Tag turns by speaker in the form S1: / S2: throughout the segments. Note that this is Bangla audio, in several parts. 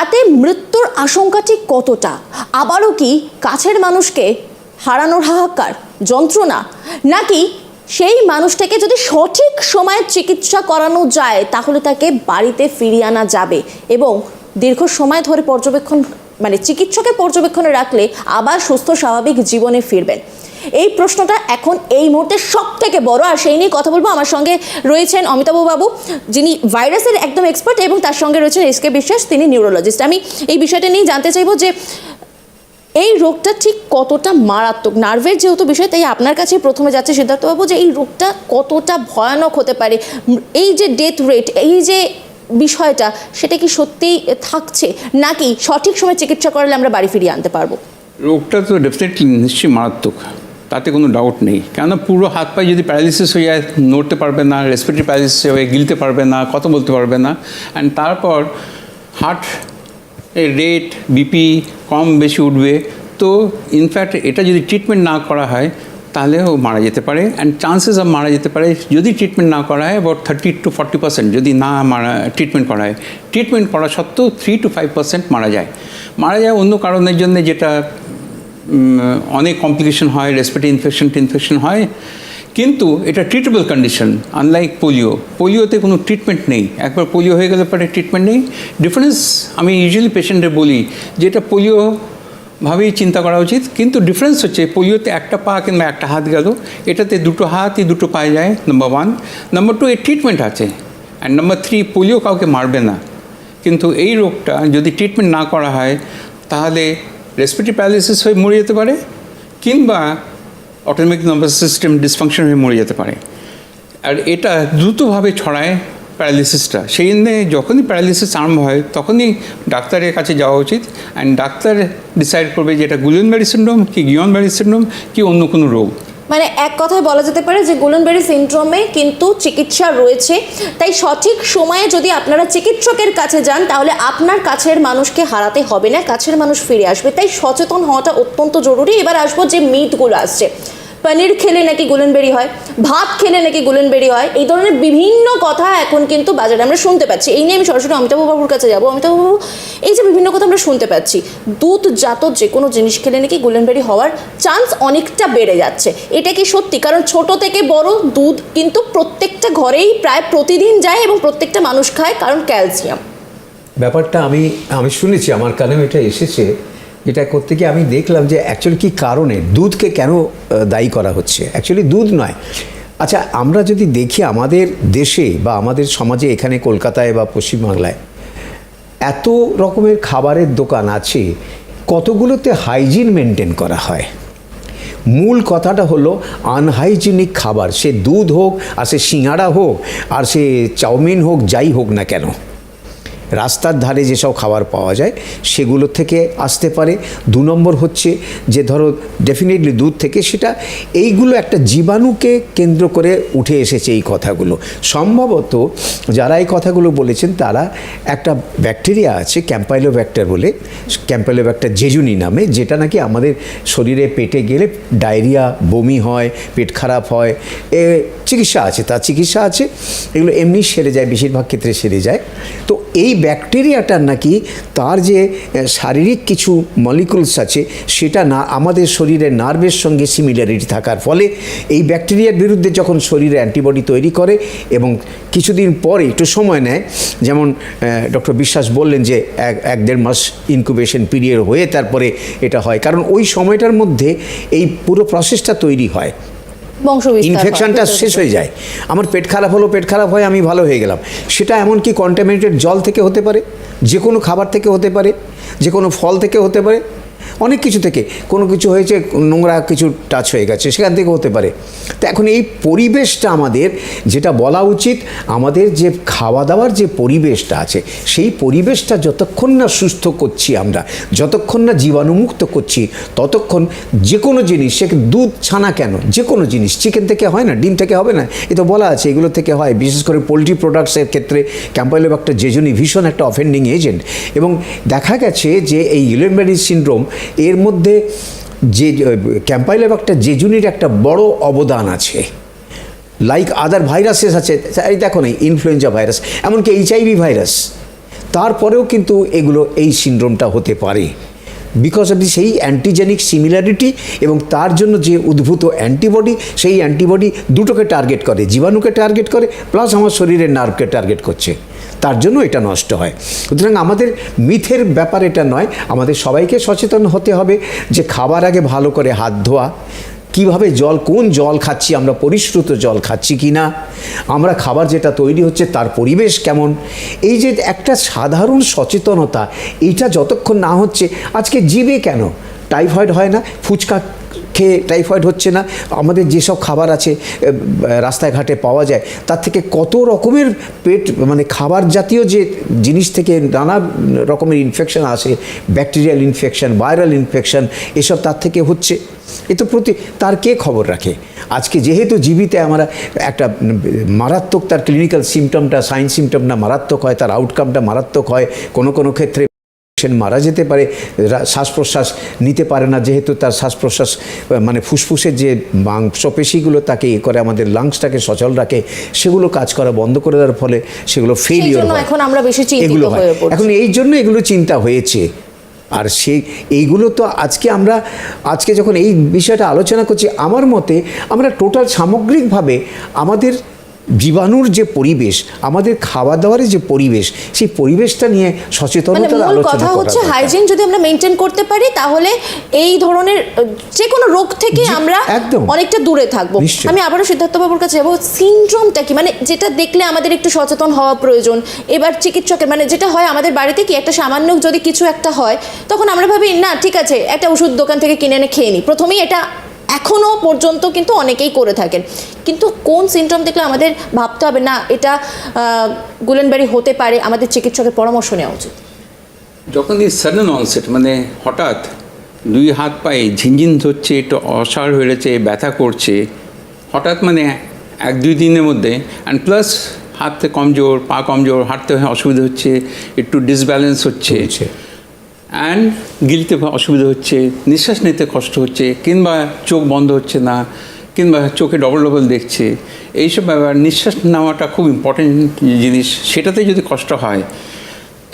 S1: তাতে মৃত্যুর আশঙ্কা ঠিক কতটা? আবারও কি কাছের মানুষকে হারানোর হাহাকার, যন্ত্রণা? নাকি সেই মানুষটাকে যদি সঠিক সময়ে চিকিৎসা করানো যায়, তাহলে তাকে বাড়িতে ফিরিয়ে আনা যাবে এবং দীর্ঘ সময় ধরে পর্যবেক্ষণ মানে চিকিৎসকের পর্যবেক্ষণে রাখলে আবার সুস্থ স্বাভাবিক জীবনে ফিরবেন। এই প্রশ্নটা এখন এই মুহূর্তে সব থেকে বড়, আর সেই নিয়ে কথা বলব। আমার সঙ্গে রয়েছেন অমিতাভ বাবু, যিনি ভাইরাসের একদম এক্সপার্ট এবং তার সঙ্গে রয়েছেন এস কে বিশ্বাস, তিনি নিউরোলজিস্ট আমি এই বিষয়টা নিয়ে জানতে চাইব যে, এই রোগটা ঠিক কতটা মারাত্মক? নার্ভের যেহেতু বিষয়, তাই আপনার কাছে প্রথমে যাচ্ছে সিদ্ধার্থবাবু যে এই রোগটা কতটা ভয়ানক হতে পারে। এই যে ডেথ রেট এই যে বিষয়টা, সেটা কি সত্যিই থাকছে? নাকি সঠিক সময় চিকিৎসা করালে আমরা বাড়ি ফিরিয়ে আনতে পারব?
S2: রোগটা তো ডেফিনেটলি নিশ্চয়ই মারাত্মক। তাতে কোনো ডাউট নেই। কেননা পুরো হাত পায়ে যদি প্যারালিসিস হয়ে যায়, নড়তে পারবে না রেসপিরেটরি প্যারালিসিস হয়ে গিলতে পারবে না, কথা বলতে পারবে না। অ্যান্ড তারপর হার্ট রেট বিপি কম বেশি উঠবে। তো ইনফ্যাক্ট এটা যদি ট্রিটমেন্ট না করা হয় তাহলে ও মারা যেতে পারে। অ্যান্ড চান্সেস অফ মারা যেতে পারে, যদি ট্রিটমেন্ট না করা হয় about thirty to forty percent যদি না মারা ট্রিটমেন্ট করা হয়। ট্রিটমেন্ট করা সত্ত্বেও থ্রি টু ফাইভ পার্সেন্ট মারা যায়। মারা যায় অন্য কারণের জন্য যেটা অনেক কমপ্লিকেশন হয় রেসপিরেটরি ইনফেকশন টিনফেকশন হয়। কিন্তু এটা ট্রিটেবল কন্ডিশন আনলাইক পোলিও পোলিওতে কোনো ট্রিটমেন্ট নেই। একবার পোলিও হয়ে গেলে পরে ট্রিটমেন্ট নেই। ডিফারেন্স আমি ইউজুয়ালি পেশেন্টদের বলি যে এটা পোলিও ভাবেই চিন্তা করা উচিত। কিন্তু ডিফারেন্স হচ্ছে পোলিওতে একটা পা কিংবা একটা হাত গেল। এটাতে দুটো হাতই দুটো পায়ে যায় নাম্বার ওয়ান নাম্বার টু এর ট্রিটমেন্ট আছে। অ্যান্ড নাম্বার থ্রি পোলিও কাউকে মারবে না। কিন্তু এই রোগটা যদি ট্রিটমেন্ট না করা হয়, তাহলে রেসপিরেটরি প্যারালিসিস হয়ে মরে যেতে পারে, কিংবা অটোমেটিক নার্ভাস সিস্টেম ডিসফাংশন হয়ে মরে যেতে পারে। আর এটা দ্রুতভাবে ছড়ায় প্যারালিসিসটা সেই জন্যে যখনই প্যারালিসিস আরম্ভ হয়, তখনই ডাক্তারের কাছে যাওয়া উচিত। অ্যান্ড ডাক্তার ডিসাইড করবে যে এটা গুলিয়নবাড়ি সিন্ড্রোম কি গিয়নবাড়ি সিন্ড্রোম কি অন্য কোনো রোগ।
S1: মানে এক কথায় বলা যেতে পারে যে গুলনবেরি সিনড্রোমে কিন্তু চিকিৎসা রয়েছে। তাই সঠিক সময়ে যদি আপনারা চিকিৎসকের কাছে যান, তাহলে আপনার কাছের মানুষকে হারাতে হবে না, কাছের মানুষ ফিরে আসবে। তাই সচেতন হওয়াটা অত্যন্ত জরুরি। এবার আসব যে মিথগুলো আসছে। পনির খেলে নাকি গুলেনবেরি হয়, ভাত খেলে নাকি গুলেনবেরি হয়, এই ধরনের বিভিন্ন কথা এখন কিন্তু বাজারে আমরা শুনতে পাচ্ছি। এই নিয়ে আমি সরাসরি অমিতাভ বাবুর কাছে যাব। অমিতাভ বাবু, এই যে বিভিন্ন কথা আমরা শুনতে পাচ্ছি, দুধজাত যে কোনো জিনিস খেলে নাকি গুলেনবেরি হওয়ার চান্স অনেকটা বেড়ে যাচ্ছে। এটা কি সত্যি? কারণ ছোট থেকে বড় দুধ কিন্তু প্রত্যেকটা ঘরেই প্রায় প্রতিদিন যায় এবং প্রত্যেকটা মানুষ খায়, কারণ ক্যালসিয়াম।
S3: ব্যাপারটা আমি আমি শুনেছি, আমার কানেও এটা এসেছে। এটা করতে গিয়ে আমি দেখলাম যে অ্যাকচুয়ালি কী কারণে দুধকে কেন দায়ী করা হচ্ছে? অ্যাকচুয়ালি দুধ নয়। আচ্ছা আমরা যদি দেখি আমাদের দেশে বা আমাদের সমাজে এখানে কলকাতায় বা পশ্চিমবাংলায় এত রকমের খাবারের দোকান আছে, কতগুলোতে হাইজিন মেনটেন করা হয়? মূল কথাটা হলো আনহাইজিনিক খাবার, সে দুধ হোক আর সে সিঙ্গাড়া হোক আর সে চাউমিন হোক, যাই হোক না কেন। রাস্তার ধারে যেসব খাবার পাওয়া যায়, সেগুলো থেকে আসতে পারে। দু নম্বর হচ্ছে যে ধরো ডেফিনেটলি দুধ থেকে সেটা এইগুলো একটা জীবাণুকে কেন্দ্র করে উঠে এসেছে এই কথাগুলো। সম্ভবত যারা এই কথাগুলো বলেছেন, তারা একটা ব্যাকটেরিয়া আছে ক্যাম্পাইলো ব্যাক্টার বলে। ক্যাম্পাইলো ব্যাক্টার জেজুনি নামে, যেটা নাকি আমাদের শরীরে পেটে গেলে ডায়রিয়া, বমি হয়, পেট খারাপ হয়, এ চিকিৎসা আছে, তার চিকিৎসা আছে। এগুলো এমনি সেরে যায়, বেশিরভাগ ক্ষেত্রে সেরে যায়। তো এই ব্যাকটেরিয়াটার নাকি তার যে শারীরিক কিছু মলিকুলস আছে, সেটা না আমাদের শরীরের নার্ভের সঙ্গে সিমিলারিটি থাকার ফলে এই ব্যাকটেরিয়ার বিরুদ্ধে যখন শরীরে অ্যান্টিবডি তৈরি করে এবং কিছুদিন পরে, একটু সময় নেয়, যেমন ডক্টর বিশ্বাস বললেন যে, এক এক দেড় মাস ইনকুবেশন পিরিয়ড হয়ে তারপরে এটা হয় কারণ ওই সময়টার মধ্যে এই পুরো প্রসেসটা তৈরি হয়। ইনফেকশনটা শেষ হয়ে যায়। আমার পেট খারাপ হলো পেট খারাপ হয় আমি ভালো হয়ে গেলাম। সেটা এমনকি কন্টামিনেটেড জল থেকে হতে পারে যে কোনো খাবার থেকে হতে পারে যে কোনো ফল থেকে হতে পারে অনেক কিছু থেকে। কোনো কিছু হয়েছে, নোংরা কিছু টাচ হয়ে গেছে, সেখান থেকে হতে পারে। তো এখন এই পরিবেশটা আমাদের, যেটা বলা উচিত, আমাদের যে খাওয়া দাওয়ার যে পরিবেশটা আছে, সেই পরিবেশটা যতক্ষণ না সুস্থ করছি আমরা, যতক্ষণ না জীবাণুমুক্ত করছি, ততক্ষণ যে কোনো জিনিস, সে দুধ, ছানা কেন? যে কোনো জিনিস চিকেন থেকে হয় না, ডিম থেকে হবে না, এ তো বলা আছে, এগুলো থেকে হয়। বিশেষ করে পোলট্রি প্রোডাক্টসের ক্ষেত্রে ক্যাম্পাইলোব্যাক্টার জেজুনি ভীষণ একটা অফেন্ডিং এজেন্ট এবং দেখা গেছে যে এই ইলেনবেরি সিনড্রোম এর মধ্যে যে ক্যাম্পাইলোব্যাক্টার জেজুনির একটা বড় অবদান আছে। লাইক আদার ভাইরাসেস আছে। এই দেখো না ইনফ্লুয়েঞ্জা ভাইরাস এমনকি এইচআইভি ভাইরাস তারপরেও কিন্তু এগুলো এই সিন্ড্রোমটা হতে পারে। বিকজ অফ দি সেই অ্যান্টিজেনিক সিমিলারিটি এবং তার জন্য যে উদ্ভূত অ্যান্টিবডি সেই অ্যান্টিবডি দুটোকে টার্গেট করে, জীবাণুকে টার্গেট করে প্লাস আমার শরীরের নার্ভকে টার্গেট করছে। তার জন্য এটা নষ্ট হয়। সুতরাং আমাদের মিথের ব্যাপার এটা নয়, আমাদের সবাইকে সচেতন হতে হবে যে খাবার আগে ভালো করে হাত ধোয়া, কীভাবে জল, কোন জল খাচ্ছি, আমরা পরিশ্রুত জল খাচ্ছি কি না আমরা খাবার যেটা তৈরি হচ্ছে তার পরিবেশ কেমন, এই যে একটা সাধারণ সচেতনতা, এইটা যতক্ষণ না হচ্ছে, আজকে জীবে কেন? টাইফয়েড হয় না, ফুচকা খেয়ে টাইফয়েড হচ্ছে না, আমাদের যেসব খাবার আছে রাস্তায় ঘাটে পাওয়া যায়, তার থেকে কত রকমের পেট মানে খাবার জাতীয় যে জিনিস থেকে নানা রকমের ইনফেকশন আসে ব্যাকটেরিয়াল ইনফেকশন ভাইরাল ইনফেকশন এসব তার থেকে হচ্ছে। এ তো প্রতি, তার কে খবর রাখে? আজকে যেহেতু জীবিতে আমরা একটা মারাত্মক, তার ক্লিনিক্যাল সিমটমটা সাইন সিমটমটা মারাত্মক হয়, তার আউটকামটা মারাত্মক হয়, কোনো কোনো ক্ষেত্রে পেশেন্ট মারা যেতে পারে শ্বাস প্রশ্বাস নিতে পারে না যেহেতু তার শ্বাস প্রশ্বাস মানে ফুসফুসের যে মাংসপেশিগুলো তাকে এ করে আমাদের লাংসটাকে সচল রাখে সেগুলো কাজ করা বন্ধ করে দেওয়ার ফলে সেগুলো ফেলিওর
S1: এখন আমরা বেশি
S3: এগুলো হয়। এখন এই জন্য এগুলো চিন্তা হয়েছে। আর সেই এইগুলো তো আজকে আমরা আজকে যখন এই বিষয়টা আলোচনা করছি আমার মতে আমরা টোটাল সামগ্রিকভাবে আমাদের জীবাণুর যে পরিবেশ আমাদের খাওয়া দাওয়ার যে পরিবেশ সেই পরিবেশটা নিয়ে
S1: মানে
S3: সচেতনতার
S1: মূল
S3: আলোচনা
S1: কথা হচ্ছে হাইজিন যদি আমরা মেনটেন করতে পারি তাহলে এই ধরনের যে কোনো রোগ থেকে আমরা
S3: একদম।
S1: অনেকটা দূরে থাকব। আমি আবারও সিদ্ধার্থ বাবুর কাছে যাব সিনড্রোমটা কি? মানে যেটা দেখলে আমাদের একটু সচেতন হওয়া প্রয়োজন। এবার চিকিৎসকের মানে যেটা হয় আমাদের বাড়িতে কি একটা সামান্য যদি কিছু একটা হয় তখন আমরা ভাবি না ঠিক আছে একটা ওষুধ দোকান থেকে কিনে এনে খেয়ে নিই প্রথমেই এটা এখনও পর্যন্ত কিন্তু অনেকেই করে থাকেন। কিন্তু কোন সিমটম দেখলে আমাদের ভাবতে হবে না এটা গুলেনবাড়ি হতে পারে আমাদের চিকিৎসকের পরামর্শ নেওয়া উচিত।
S2: যখন এই সাডেন অনসেট মানে হঠাৎ দুই হাত পায়ে ঝিনঝিন ধরছে একটু অসাড় হয়েছে ব্যথা করছে হঠাৎ মানে এক দুই দিনের মধ্যে অ্যান্ড প্লাস হাতে কমজোর পা কমজোর হাঁটতে অসুবিধা হচ্ছে একটু ডিসব্যালেন্স হচ্ছে।
S3: হচ্ছে।
S2: অ্যান্ড গিলতে অসুবিধা হচ্ছে, নিঃশ্বাস নিতে কষ্ট হচ্ছে, কিংবা চোখ বন্ধ হচ্ছে না, কিংবা চোখে ডবল ডবল দেখছে, এইসব ব্যাপার, নিঃশ্বাস নেওয়াটা খুব ইম্পর্টেন্ট জিনিস। সেটাতে যদি কষ্ট হয়,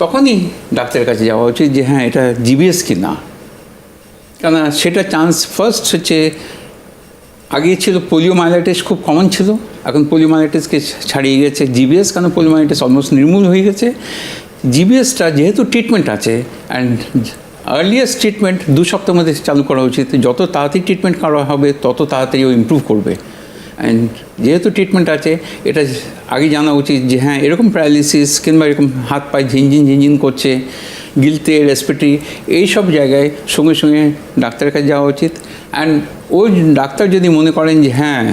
S2: তখনই ডাক্তারের কাছে যাওয়া উচিত যে হ্যাঁ এটা জিবিএস কি না কেননা সেটা চান্স ফার্স্ট হচ্ছে, আগে ছিল পোলিও মাইলাইটিস খুব কমন ছিল, এখন পোলিও মাইলাইটিসকে ছাড়িয়ে গেছে, জিবিএস কেন পোলিও মাইলাইটিস অলমোস্ট নির্মূল হয়ে গেছে। জিবিএসটা যেহেতু ট্রিটমেন্ট আছে অ্যান্ড আর্লিয়েস্ট ট্রিটমেন্ট দু সপ্তাহের মধ্যে চালু করা উচিত। যত তাড়াতাড়ি ট্রিটমেন্ট করা হবে, তত তাড়াতাড়ি ও ইমপ্রুভ করবে। অ্যান্ড যেহেতু ট্রিটমেন্ট আছে, এটা আগে জানা উচিত যে হ্যাঁ এরকম প্যারালিসিস কিংবা এরকম হাত পায়ে ঝিনঝিন ঝিনঝিন করছে গিলতে রেসপিরেটরি এইসব জায়গায় সঙ্গে সঙ্গে ডাক্তারের কাছে যাওয়া উচিত। অ্যান্ড ওই ডাক্তার যদি মনে করেন যে হ্যাঁ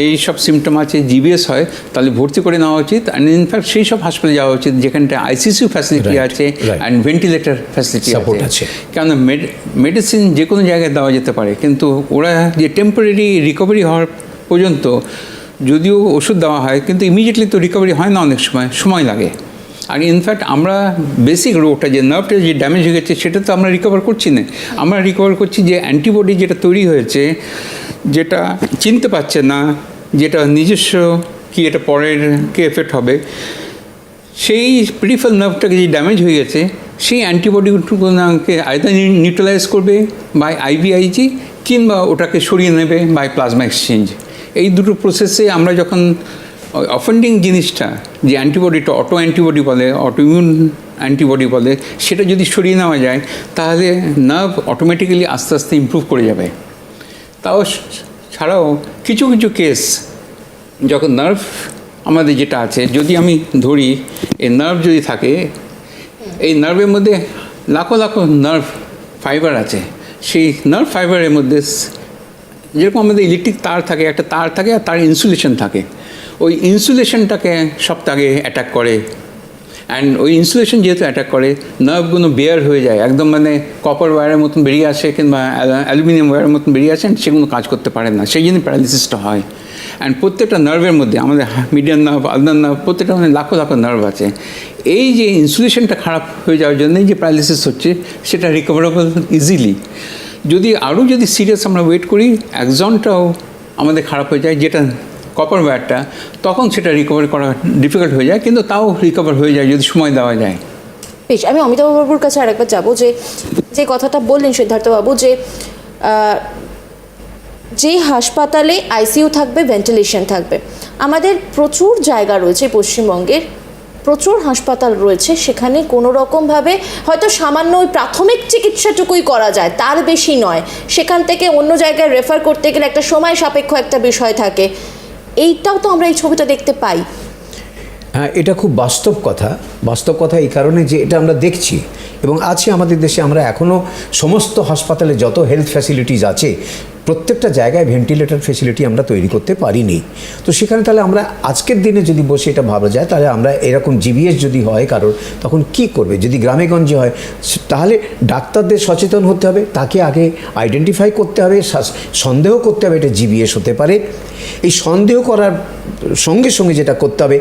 S2: এই সব সিমটম আছে জিবিএস হয় তাহলে ভর্তি করে নেওয়া উচিত অ্যান্ড ইনফ্যাক্ট সেই সব হাসপাতালে যাওয়া উচিত যেখানটা আইসিসিউ ফ্যাসিলিটি আছে অ্যান্ড ভেন্টিলেটর ফ্যাসিলিটি
S3: আছে।
S2: কেন মেডিসিন যে কোনো জায়গায় দেওয়া যেতে পারে কিন্তু ওরা যে টেম্পোরারি রিকভারি হওয়ার পর্যন্ত যদিও ওষুধ দেওয়া হয় কিন্তু ইমিডিয়েটলি তো রিকভারি হয় না অনেক সময় সময় লাগে। আর ইনফ্যাক্ট আমরা বেসিক রোগটা যে নার্ভটা যে ড্যামেজ হয়ে গেছে সেটা তো আমরা রিকভার করছি না। আমরা রিকভার করছি যে অ্যান্টিবডি যেটা তৈরি হয়েছে যেটা চিনতে পারছে না, যেটা নিজস্ব, কি এটা পরের, কে এফেক্ট হবে, সেই প্রিফাল নার্ভটাকে যে ড্যামেজ হয়ে গেছে, সেই অ্যান্টিবডিগুলোকে আয়দা নিউট্রালাইজ করবে বাই আইভিআইজি কিংবা ওটাকে সরিয়ে নেবে বাই প্লাজমা এক্সচেঞ্জ এই দুটো প্রসেসে আমরা যখন অফেন্ডিং জিনিসটা, যে অ্যান্টিবডিটা অটো অ্যান্টিবডি বলে অটো ইমিউন অ্যান্টিবডি বলে, সেটা যদি সরিয়ে নেওয়া যায়, তাহলে নার্ভ অটোমেটিক্যালি আস্তে আস্তে ইমপ্রুভ করে যাবে। তাও ছাড়াও কিছু কিছু কেস যখন নার্ভ আমাদের যেটা আছে, যদি আমি ধরি, এই নার্ভ যদি থাকে, এই নার্ভের মধ্যে লাখো লাখো নার্ভ ফাইবার আছে। সেই নার্ভ ফাইবারের মধ্যে যেরকম আমাদের ইলেকট্রিক তার থাকে, একটা তার থাকে আর তার ইনসুলেশন থাকে। ওই ইনসুলেশনটাকে সপ্তাহে অ্যাটাক করে অ্যান্ড ওই ইনসুলেশন যেহেতু অ্যাটাক করে, নার্ভগুলো বেয়ার হয়ে যায়, একদম মানে কপার ওয়্যারের মতন বেরিয়ে আসে কিংবা অ্যালুমিনিয়াম ওয়্যারের মতন বেরিয়ে আসে and সেগুলো কাজ করতে পারে না। সেই জন্য প্যারালিসিসটা হয়। অ্যান্ড প্রত্যেকটা নার্ভের মধ্যে, আমাদের মিডিয়াম নার্ভ আলদার নার্ভ প্রত্যেকটা মানে লাখো লাখো নার্ভ আছে। এই যে ইনসুলেশনটা খারাপ হয়ে যাওয়ার জন্যই যে প্যারালিসিস হচ্ছে, সেটা রিকভারেবল ইজিলি যদি আরও যদি সিরিয়াস আমরা ওয়েট করি একজনটাও আমাদের খারাপ হয়ে যায়, যেটা কপার ওয়্যারটা তখন সেটা রিকভার করা ডিফিকাল্ট হয়ে যায়, কিন্তু তাও রিকভার হয়ে যায় যদি সময় দেওয়া যায়।
S1: বেশ, আমি অমিতাভ বাবুর কাছে আরেকবার যাব যে যে কথাটা বললেন সিদ্ধার্থবাবু যে যে হাসপাতালে আইসিইউ থাকবে ভেন্টিলেশন থাকবে। আমাদের প্রচুর জায়গা রয়েছে পশ্চিমবঙ্গের, প্রচুর হাসপাতাল রয়েছে, সেখানে কোনো রকমভাবে হয়তো সামান্য ওই প্রাথমিক চিকিৎসাটুকুই করা যায়, তার বেশি নয়। সেখান থেকে অন্য জায়গায় রেফার করতে গেলে একটা সময় সাপেক্ষ একটা বিষয় থাকে। এইটাও তো আমরা এই ছবিটা দেখতে পাই।
S3: হ্যাঁ এটা খুব বাস্তব কথা। বাস্তব কথা এই কারণে যে এটা আমরা দেখছি। এবং আছে আমাদের দেশে আমরা এখনও সমস্ত হাসপাতালে যত হেলথ ফ্যাসিলিটিস আছে প্রত্যেকটা জায়গায় ভেন্টিলেটর ফেসিলিটি আমরা তৈরি করতে পারিনি। তো সেখানে তাহলে আমরা আজকের দিনে যদি বসে এটা ভাবা যায়, তাহলে আমরা এরকম জিবিএস যদি হয় কারোর, তখন কি করবে? যদি গ্রামে গঞ্জে হয়, তাহলে ডাক্তারদের সচেতন হতে হবে, তাকে আগে আইডেন্টিফাই করতে হবে সন্দেহ করতে হবে এটা জিবিএস হতে পারে। এই সন্দেহ করার সঙ্গে সঙ্গে যেটা করতে হবে,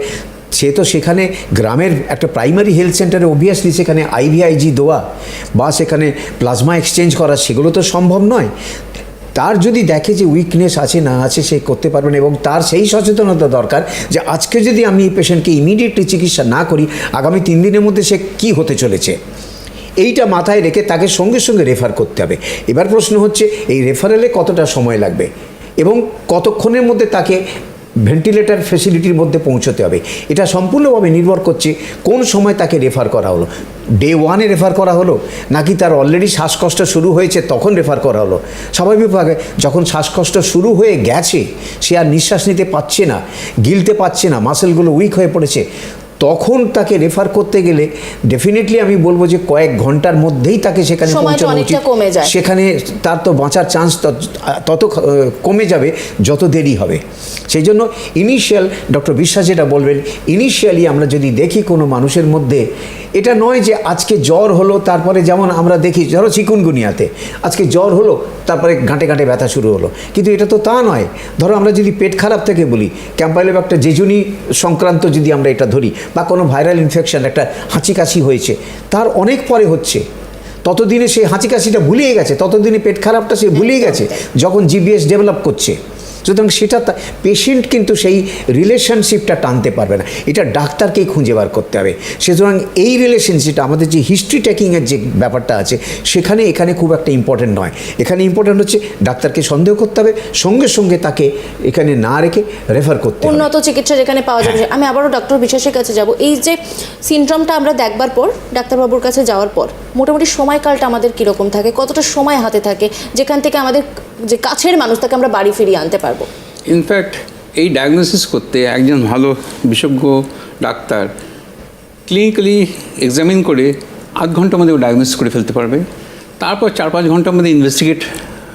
S3: সে তো সেখানে গ্রামের একটা প্রাইমারি হেলথ সেন্টারে অবভিয়াসলি সেখানে আইভিআইজি দেওয়া, বা সেখানে প্লাজমা এক্সচেঞ্জ করা, সেগুলো তো সম্ভব নয়। তার যদি দেখে যে উইকনেস আছে, না আছে, সে করতে পারবে না এবং তার সেই সচেতনতা দরকার যে আজকে যদি আমি এই পেশেন্টকে ইমিডিয়েটলি চিকিৎসা না করি, আগামী তিন দিনের মধ্যে সে কি হতে চলেছে? এইটা মাথায় রেখে তাকে সঙ্গে সঙ্গে রেফার করতে হবে। এবার প্রশ্ন হচ্ছে, এই রেফারেলে কতটা সময় লাগবে? এবং কতক্ষণের মধ্যে তাকে ভেন্টিলেটর ফেসিলিটির মধ্যে পৌঁছতে হবে। এটা সম্পূর্ণভাবে নির্ভর করছে কোন সময় তাকে রেফার করা হলো। ডে ওয়ানে রেফার করা হলো, নাকি তার অলরেডি শ্বাসকষ্ট শুরু হয়েছে, তখন রেফার করা হলো। স্বাভাবিকভাবে যখন শ্বাসকষ্ট শুরু হয়ে গেছে, সে আর নিঃশ্বাস নিতে পারছে না, গিলতে পারছে না মাসেলগুলো উইক হয়ে পড়েছে। তখন তাকে রেফার করতে গেলে ডেফিনেটলি আমি বলব যে কয়েক ঘণ্টার মধ্যেই তাকে সেখানে পৌঁছানো উচিত। সেখানে তার তো বাঁচার চান্স তত কমে যাবে যত দেরি হবে সেই জন্য ইনিশিয়াল ডক্টর বিশ্বাস যেটা বলবেন ইনিশিয়ালি আমরা যদি দেখি কোনো মানুষের মধ্যে এটা নয় যে আজকে জ্বর হলো তারপরে যেমন আমরা দেখি ধরো চিকুনগুনিয়াতে আজকে জ্বর হলো তারপরে ঘাঁটে ঘাঁটে ব্যথা শুরু হলো। কিন্তু এটা তো তা নয়। ধরো আমরা যদি পেট খারাপ থেকে বলি ক্যাম্পাইলের একটা জেজুনি সংক্রান্ত যদি আমরা এটা ধরি বা কোনো ভাইরাল ইনফেকশন একটা হাঁচি কাশি হয়েছে তার অনেক পরে হচ্ছে। ততদিনে সে হাঁচি কাশিটা ভুলিয়ে গেছে ততদিনে পেট খারাপটা সে ভুলিয়ে গেছে যখন জিবিএস ডেভেলপ করছে। সুতরাং সেটা পেশেন্ট কিন্তু সেই রিলেশনশিপটা টানতে পারবে না। এটা ডাক্তারকেই খুঁজে বার করতে হবে। সুতরাং এই রিলেশনশিপটা আমাদের যে হিস্ট্রি টেকিংয়ের যে ব্যাপারটা আছে সেখানে এখানে খুব একটা ইম্পর্টেন্ট নয়। এখানে ইম্পর্টেন্ট হচ্ছে ডাক্তারকে সন্দেহ করতে হবে সঙ্গে সঙ্গে তাকে এখানে না রেখে রেফার করতে হবে।
S1: উন্নত চিকিৎসা যেখানে পাওয়া যাবে। আমি আবারও ডক্টর বিশ্বাসের কাছে যাব। এই যে সিনড্রোমটা আমরা দেখবার পর ডাক্তারবাবুর কাছে যাওয়ার পর মোটামুটি সময়কালটা আমাদের কীরকম থাকে? কতটা সময় হাতে থাকে? যেখান থেকে আমাদের যে কাছের মানুষ, তাকে আমরা বাড়ি ফিরিয়ে আনতে পারব।
S2: ইনফ্যাক্ট এই ডায়াগনোসিস করতে একজন ভালো বিশেষজ্ঞ ডাক্তার ক্লিনিক্যালি এক্সামিন করে আধ ঘণ্টার মধ্যে ডায়াগনোসিস করে ফেলতে পারবে। তারপর চার পাঁচ ঘণ্টার মধ্যে ইনভেস্টিগেট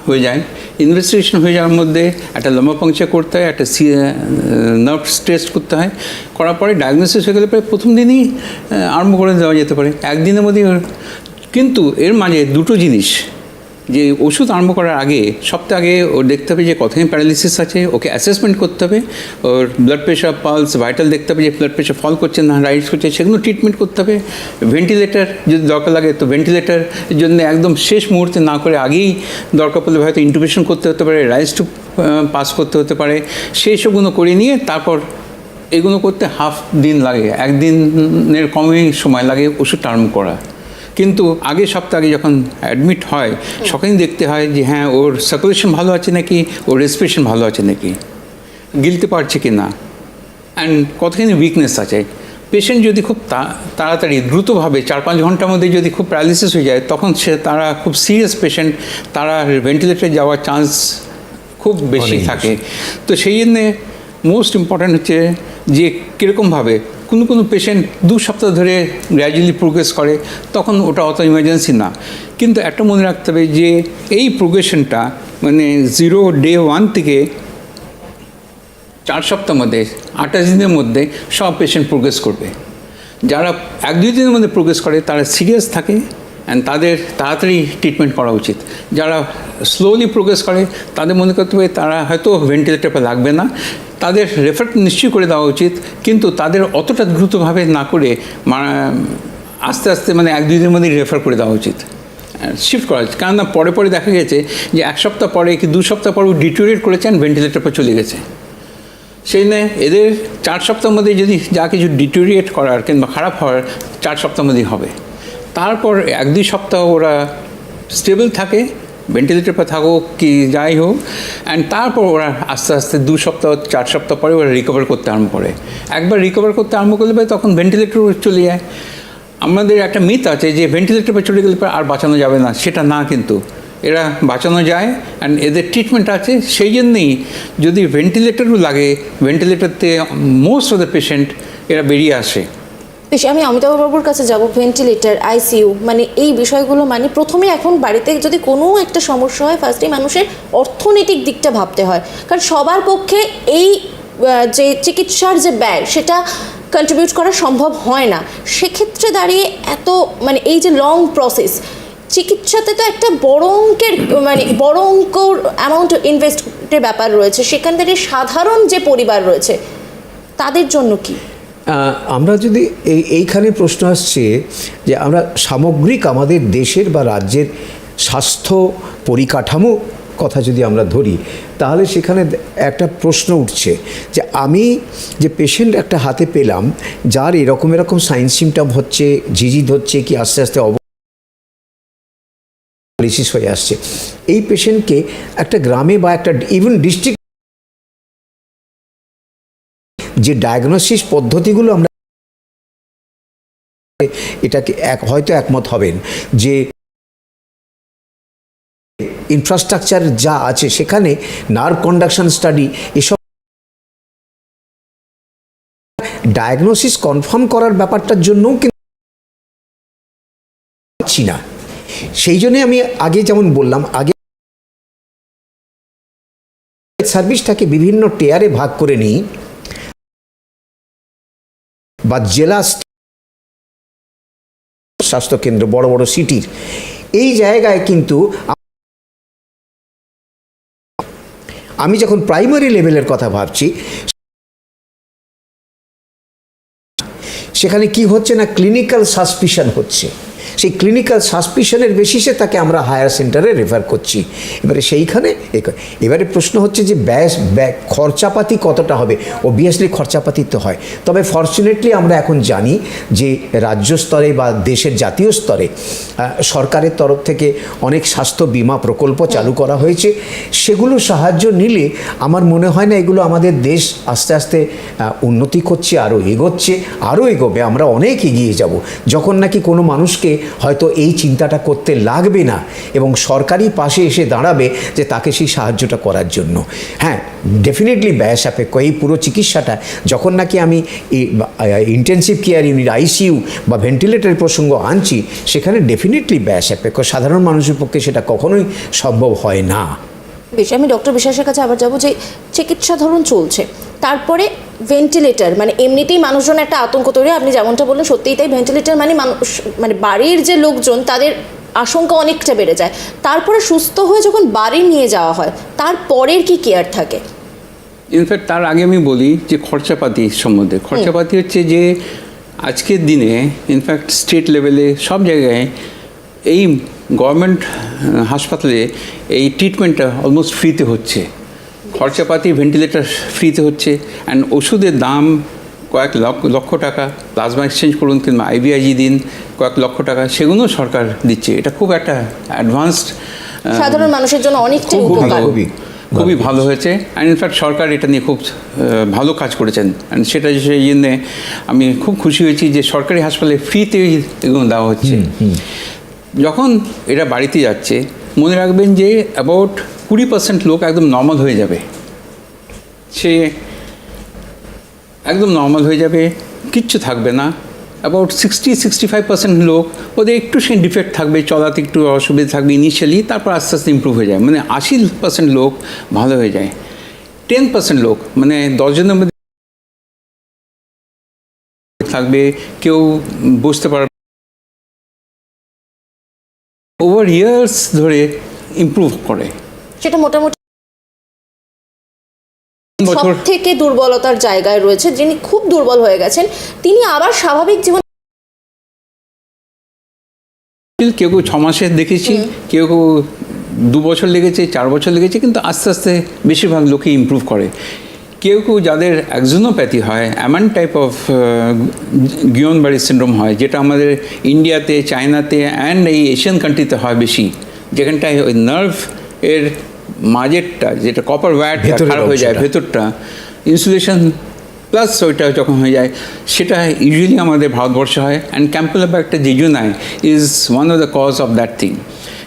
S2: হয়ে যায়। ইনভেস্টিগেশন হয়ে যাওয়ার মধ্যে একটা লম্বা পাংচার করতে হয়, একটা সি নার্ভ টেস্ট করতে হয়। করার পরে ডায়াগনোসিস হয়ে গেলে পরে প্রথম দিনই আরম্ভ করে দেওয়া যেতে পারে। একদিনের মধ্যেই কিন্তু এর মাঝে দুটো জিনিস যে ওষুধ আরম্ভ করার আগে, সপ্তাহ আগে ওর দেখতে হবে যে কতদিন প্যারালিসিস আছে, ওকে অ্যাসেসমেন্ট করতে হবে, ওর ব্লাড প্রেশার পালস ভাইটাল দেখতে হবে যে ব্লাড প্রেশার ফল করছে না রাইজ করছে, সেগুলো ট্রিটমেন্ট করতে হবে। ভেন্টিলেটার যদি দরকার লাগে, তো ভেন্টিলেটার জন্য একদম শেষ মুহূর্তে না করে আগেই দরকার পড়লে হয়তো ইন্টুবেশন করতে হতে পারে রাইজ টু পাস করতে হতে পারে। সেই সবগুলো করে নিয়ে তারপর এগুলো করতে হাফ দিন লাগে, একদিনের কমই সময় লাগে ওষুধ টার্ম করা। কিন্তু আগের সপ্তাহে যখন অ্যাডমিট হয় সকালেই দেখতে হয় যে হ্যাঁ ওর সার্কুলেশন ভালো আছে নাকি ওর রেসপিরেশন ভালো আছে নাকি গিলতে পারছে কি না? অ্যান্ড কতখানি উইকনেস আছে? পেশেন্ট যদি খুব তা- তাড়াতাড়ি দ্রুতভাবে চার পাঁচ ঘণ্টার মধ্যে যদি খুব প্যারালিসিস হয়ে যায় তখন সে তারা খুব সিরিয়াস পেশেন্ট তারা ভেন্টিলেটরে যাওয়ার চান্স খুব বেশি। থাকে। তো সেই জন্যে মোস্ট ইম্পর্ট্যান্ট হচ্ছে যে কীরকমভাবে কোনো কোনো পেশেন্ট দু সপ্তাহ ধরে গ্র্যাজুয়ালি প্রোগ্রেস করে, তখন ওটা অত ইমার্জেন্সি না। কিন্তু একটা মনে রাখতে হবে যে, এই প্রোগ্রেশনটা মানে জিরো ডে ওয়ান থেকে চার সপ্তাহ মধ্যে, আঠাশ দিনের মধ্যে সব পেশেন্ট প্রোগ্রেস করবে। যারা এক দুই দিনের মধ্যে প্রোগ্রেস করে, তারা সিরিয়াস থাকে অ্যান্ড তাদের তাড়াতাড়ি ট্রিটমেন্ট করা উচিত। যারা স্লোলি প্রোগ্রেস করে, তাদের মনে করতে হবে তারা হয়তো ভেন্টিলেটর লাগবে না। তাদের রেফার নিশ্চয়ই করে দেওয়া উচিত, কিন্তু তাদের অতটা দ্রুতভাবে না করে আস্তে আস্তে মানে এক দুই দিনের মধ্যেই রেফার করে দেওয়া উচিত। শিফট করা উচিত। কেননা পরে পরে দেখা গেছে যে এক সপ্তাহ পরে কি দু সপ্তাহ পর ডিটোরিয়েট করেছেন ভেন্টিলেটর পর চলে গেছে। সেই নিয়ে এদের চার সপ্তাহের মধ্যে যদি যা কিছু ডিটোরিয়েট করার কিংবা খারাপ হওয়ার চার সপ্তাহের মধ্যেই হবে। তারপর এক দুই সপ্তাহ ওরা স্টেবল থাকে ভেন্টিলেটর পর থাকুক কি যাই হোক অ্যান্ড তারপর ওরা আস্তে আস্তে দু সপ্তাহ, চার সপ্তাহ পরে ওরা রিকভার করতে আরম্ভ করে। একবার রিকভার করতে আরম্ভ করলে পরে তখন ভেন্টিলেটর চলে যায়। আমাদের একটা মিথ আছে যে ভেন্টিলেটর পর চলে গেলে পরে আর বাঁচানো যাবে না, সেটা না কিন্তু। এরা বাঁচানো যায় অ্যান্ড এদের ট্রিটমেন্ট আছে, সেই জন্যেই যদি ভেন্টিলেটরও লাগে ভেন্টিলেটরতে মোস্ট অফ দ্য পেশেন্ট এরা বেরিয়ে আসে।
S1: বেশ, আমি অমিতাভ বাবুর কাছে যাব ভেন্টিলেটর আইসিইউ মানে এই বিষয়গুলো মানে প্রথমে এখন বাড়িতে যদি কোনো একটা সমস্যা হয় ফার্স্টে মানুষের অর্থনৈতিক দিকটা ভাবতে হয়। কারণ সবার পক্ষে এই যে চিকিৎসার যে ব্যয়, সেটা কন্ট্রিবিউট করা সম্ভব হয় না। সেক্ষেত্রে দাঁড়িয়ে এত মানে এই যে লং প্রসেস চিকিৎসাতে তো একটা বড় অঙ্কের মানে বড় অঙ্কর অ্যামাউন্ট ইনভেস্টের ব্যাপার রয়েছে। সেখান থেকে সাধারণ যে পরিবার রয়েছে, তাদের জন্য কি?
S3: আমরা যদি এই এইখানে প্রশ্ন আসছে যে আমরা সামগ্রিক আমাদের দেশের বা রাজ্যের স্বাস্থ্য পরিকাঠামো কথা যদি আমরা ধরি, তাহলে সেখানে একটা প্রশ্ন উঠছে যে আমি যে পেশেন্ট একটা হাতে পেলাম, যার এরকম এরকম সাইন সিমটম হচ্ছে, ঝিঝি ধরছে কি আস্তে আস্তে অব হয়ে আসছে। এই পেশেন্টকে একটা গ্রামে বা একটা ইভেন ডিস্ট্রিক্ট যে ডায়াগনোসিস পদ্ধতিগুলো আমরা এটাকে এক, হয়তো একমত হবেন যে ইনফ্রাস্ট্রাকচার যা আছে সেখানে নার্ভ কন্ডাকশন স্টাডি এসব ডায়াগনোসিস কনফার্ম করার ব্যাপারটার জন্যও কিন্তু পাচ্ছি না। সেই জন্যে আমি আগে যেমন বললাম, আগে সার্ভিসটাকে বিভিন্ন টেয়ারে ভাগ করে নিই। বা জেলা স্বাস্থ্যকেন্দ্র বড় বড় সিটির। এই জায়গায় কিন্তু আমি যখন প্রাইমারি লেভেলের কথা ভাবছি, সেখানে কি হচ্ছে না, ক্লিনিক্যাল সাসপিশন হচ্ছে। সেই ক্লিনিক্যাল সাসপিশনের বেসিসে তাকে আমরা হায়ার সেন্টারে রেফার করছি। এবারে সেইখানে এবারে প্রশ্ন হচ্ছে যে ব্যাস ব্যয় খরচাপাতি কতটা হবে? অবভিয়াসলি খরচাপাতি তো হয়। তবে ফর্চুনেটলি আমরা এখন জানি যে রাজ্য স্তরে বা দেশের জাতীয় স্তরে সরকারের তরফ থেকে অনেক স্বাস্থ্য বীমা প্রকল্প চালু করা হয়েছে। সেগুলো সাহায্য নিলে আমার মনে হয় না এগুলো আমাদের দেশ আস্তে আস্তে উন্নতি করছে আরও এগোচ্ছে আরও এগোবে, আমরা অনেক এগিয়ে যাব। যখন নাকি কোনো মানুষকে হয়তো এই চিন্তাটা করতে লাগবে না এবং সরকারি পাশে এসে দাঁড়াবে যে তাকে সেই সাহায্যটা করার জন্য। হ্যাঁ ডেফিনেটলি ব্যয় সাপেক্ষ। এই পুরো চিকিৎসাটা যখন নাকি আমি ইন্টেন্সিভ কেয়ার ইউনিট আইসিইউ বা ভেন্টিলেটরের প্রসঙ্গ আনছি, সেখানে ডেফিনেটলি ব্যয় সাপেক্ষ। সাধারণ মানুষের পক্ষে সেটা কখনোই সম্ভব হয় না।
S1: বেশ, আমি ডক্টর বিশ্বাসের কাছে আবার যাব যে চিকিৎসা ধরুন চলছে। তারপরে ভেন্টিলেটর মানে এমনিতেই মানুষজন একটা আতঙ্ক তৈরি আপনি যেমনটা বললেন সত্যিই তাই ভেন্টিলেটর মানে মানুষ মানে বাড়ির যে লোকজন তাদের আশঙ্কা অনেকটা বেড়ে যায়। তারপরে সুস্থ হয়ে যখন বাড়ি নিয়ে যাওয়া হয় তারপরের কি কেয়ার থাকে?
S2: ইনফ্যাক্ট তার আগে আমি বলি যে খরচাপাতি সম্বন্ধে। খরচাপাতি হচ্ছে যে আজকের দিনে ইনফ্যাক্ট স্টেট লেভেলে সব জায়গায় এই গভর্নমেন্ট হাসপাতালে এই ট্রিটমেন্টটা অলমোস্ট ফ্রিতে হচ্ছে। খরচাপাতি ভেন্টিলেটার ফ্রিতে হচ্ছে অ্যান্ড ওষুধের দাম কয়েক লক্ষ লক্ষ টাকা প্লাজমা এক্সচেঞ্জ করুন কিংবা আইবিআইজি দিন কয়েক লক্ষ টাকা সেগুলো সরকার দিচ্ছে। এটা খুব একটা অ্যাডভান্সড
S1: সাধারণ মানুষের জন্য অনেকটাই
S3: খুবই।
S2: খুবই ভালো। হয়েছে অ্যান্ড ইনফ্যাক্ট সরকার এটা নিয়ে খুব ভালো কাজ করেছেন। অ্যান্ড সেটা সেই জন্যে আমি খুব খুশি হয়েছি যে সরকারি হাসপাতালে ফ্রিতে এগুলো দেওয়া হচ্ছে। যখন এটা বাড়িতে যাচ্ছে মনে রাখবেন যে অ্যাবাউট কুড়ি পার্সেন্ট লোক একদম নর্মাল হয়ে যাবে। সে একদম নর্মাল হয়ে যাবে, কিচ্ছু থাকবে না। About sixty sixty five percent লোক, ওদের একটু সে ডিফেক্ট থাকবে, চলাতে একটু অসুবিধা থাকবে ইনিশিয়ালি তারপর আস্তে আস্তে ইম্প্রুভ হয়ে যায়। মানে আশি পার্সেন্ট লোক ভালো হয়ে যায়। টেন পার্সেন্ট লোক মানে দশজনের মধ্যে থাকবে, কেউ বুঝতে পারবে ওভার ইয়ার্স ধরে ইমপ্রুভ করে।
S1: সেটা মোটামুটি সব থেকে দুর্বলতার জায়গায় রয়েছে যিনি খুব দুর্বল হয়ে গেছেন। তিনি আবার স্বাভাবিক জীবন
S2: কেউ কেউ ছ মাসে দেখেছি কেউ কেউ দু বছর লেগেছে চার বছর লেগেছে কিন্তু আস্তে আস্তে বেশিরভাগ লোকই ইমপ্রুভ করে। কেউ কেউ যাদের অ্যাক্সোনোপ্যাথি হয় এমন টাইপ অফ গিয়নবাড়ি সিন্ড্রোম হয় যেটা আমাদের ইন্ডিয়াতে চায়নাতে অ্যান্ড এই এশিয়ান কান্ট্রিতে হয় বেশি। যেখানটায় ওই নার্ভ এর মাঝেরটা যেটা কপার ওয়্যারটা খারাপ হয়ে যায় ভেতরটা ইনসুলেশন প্লাস ওইটা যখন হয়ে যায় সেটা ইউজুয়ালি আমাদের ভারতবর্ষে হয়। And campylobacter jejuni is one of the cause of that thing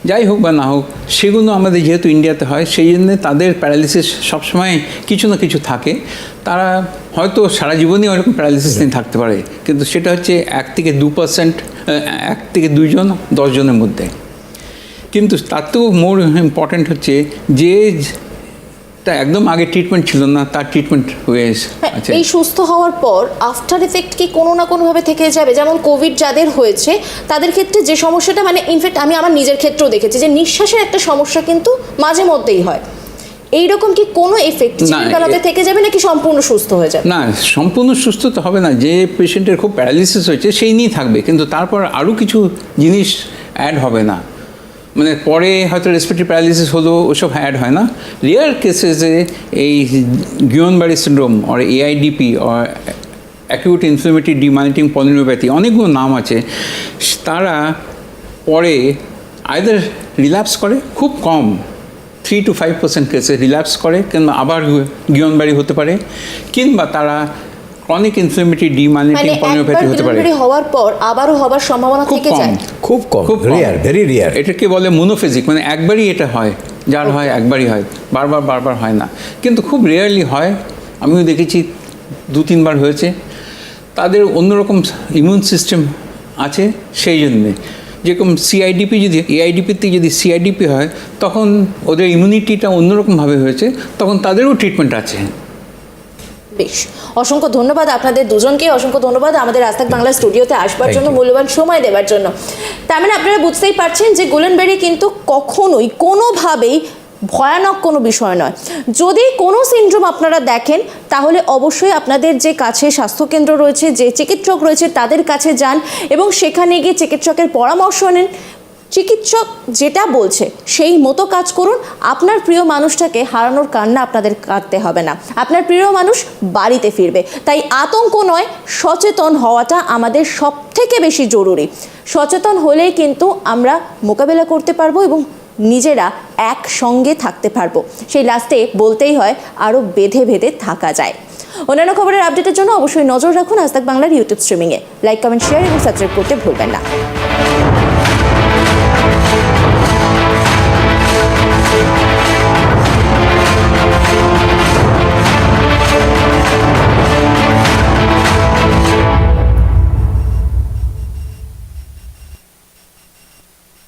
S2: যাই হোক বা না হোক সেগুলো আমাদের যেহেতু ইন্ডিয়াতে হয় সেই জন্য তাদের প্যারালিসিস সবসময় কিছু না কিছু থাকে। তারা হয়তো সারা জীবনই ওরকম প্যারালিসিস নিয়ে থাকতে পারে কিন্তু সেটা হচ্ছে এক থেকে দু পার্সেন্ট এক থেকে দুইজন দশজনের মধ্যে। কিন্তু তার তো মোর ইম্পর্ট্যান্ট হচ্ছে যে তা একদম আগে ট্রিটমেন্ট ছিল না তার ট্রিটমেন্ট হয়ে
S1: হ্যাঁ,
S2: আছে।
S1: এই সুস্থ হওয়ার পর আফটার এফেক্ট কি কোনো না কোনোভাবে থেকে যাবে? যেমন কোভিড যাদের হয়েছে তাদের ক্ষেত্রে যে সমস্যাটা মানে ইনফ্যাক্ট আমি আমার নিজের ক্ষেত্রেও দেখেছি যে নিঃশ্বাসের একটা সমস্যা কিন্তু মাঝে মধ্যেই হয়। এইরকম কি কোনো এফেক্ট
S2: এ-
S1: থেকে যাবে নাকি সম্পূর্ণ সুস্থ হয়ে যাবে?
S2: না সম্পূর্ণ সুস্থ তো হবে না। যে পেশেন্টের খুব প্যারালিসিস হয়েছে সেই নিয়েই থাকবে। কিন্তু তারপর আরও কিছু জিনিস অ্যাড হবে না। মানে পরে হয়তো রেসপিরেটরি প্যারালিসিস হলো ওসব অ্যাড হয় না। রেয়ার কেসেসে এই Guillain Barre syndrome or AIDP or acute inflammatory demyelinating polyneuropathy অনেকগুলো নাম আছে। তারা পরে আইদার রিল্যাপস করে, খুব কম থ্রি টু ফাইভ পার্সেন্ট কেসে রিল্যাপস করে, কিংবা আবার গিয়নবাড়ি হতে পারে। কিংবা তারা ক্রনিক ইনফ্লেমেটরি
S1: মানে
S2: ডিমানিটিং
S1: একবার
S2: হতে পারে।
S1: ডেলিভারি হওয়ার পর আবারও হবার সম্ভাবনা
S2: খুব
S1: থেকে
S2: কম
S1: যায়
S3: খুব কম
S2: খুব
S3: রেয়ার ভেরি রেয়ার
S2: এটাকে বলে মোনোফেজিক মানে একবারই এটা হয় যার হয় একবারই হয় বারবার বারবার হয় না। কিন্তু খুব রেয়ারলি হয় আমিও দেখেছি দু তিনবার হয়েছে। তাদের অন্যরকম ইমিউন সিস্টেম আছে সেই জন্যে। যেরকম সিআইডিপি যদি এআইডিপিতে যদি সিআইডিপি হয় তখন ওদের ইমিউনিটিটা অন্যরকমভাবে হয়েছে তখন তাদেরও ট্রিটমেন্ট আছে।
S1: বেশ। অসংখ্য ধন্যবাদ আপনাদের দুজনকে অসংখ্য ধন্যবাদ আমাদের আস্তাক বাংলা স্টুডিওতে আসবার জন্য মূল্যবান সময় দেওয়ার জন্য। তার মানে আপনারা বুঝতেই পারছেন যে গোলেনবেরি কিন্তু কখনোই কোনোভাবেই ভয়ানক কোনো বিষয় নয়। যদি কোনো সিনড্রোম আপনারা দেখেন তাহলে অবশ্যই আপনাদের যে কাছে স্বাস্থ্যকেন্দ্র রয়েছে যে চিকিৎসক রয়েছে তাদের কাছে যান এবং সেখানে গিয়ে চিকিৎসকের পরামর্শ নিন। চিকিৎসক যেটা বলছে, সেই মতো কাজ করুন। আপনার প্রিয় মানুষটাকে হারানোর কান্না আপনাদের কাটতে হবে না। আপনার প্রিয় মানুষ বাড়িতে ফিরবে। তাই আতঙ্ক নয়, সচেতন হওয়াটা আমাদের সব থেকে বেশি জরুরি। সচেতন হলেই কিন্তু আমরা মোকাবেলা করতে পারব এবং নিজেরা একসঙ্গে থাকতে পারব। সেই লাস্টে বলতেই হয় আরও বেঁধে বেঁধে থাকা যায়। অন্যান্য খবরের আপডেটের জন্য অবশ্যই নজর রাখুন আজ বাংলার ইউটিউব স্ট্রিমিংয়ে। লাইক, কমেন্ট, শেয়ার এবং সাবস্ক্রাইব করতে ভুলবেন না।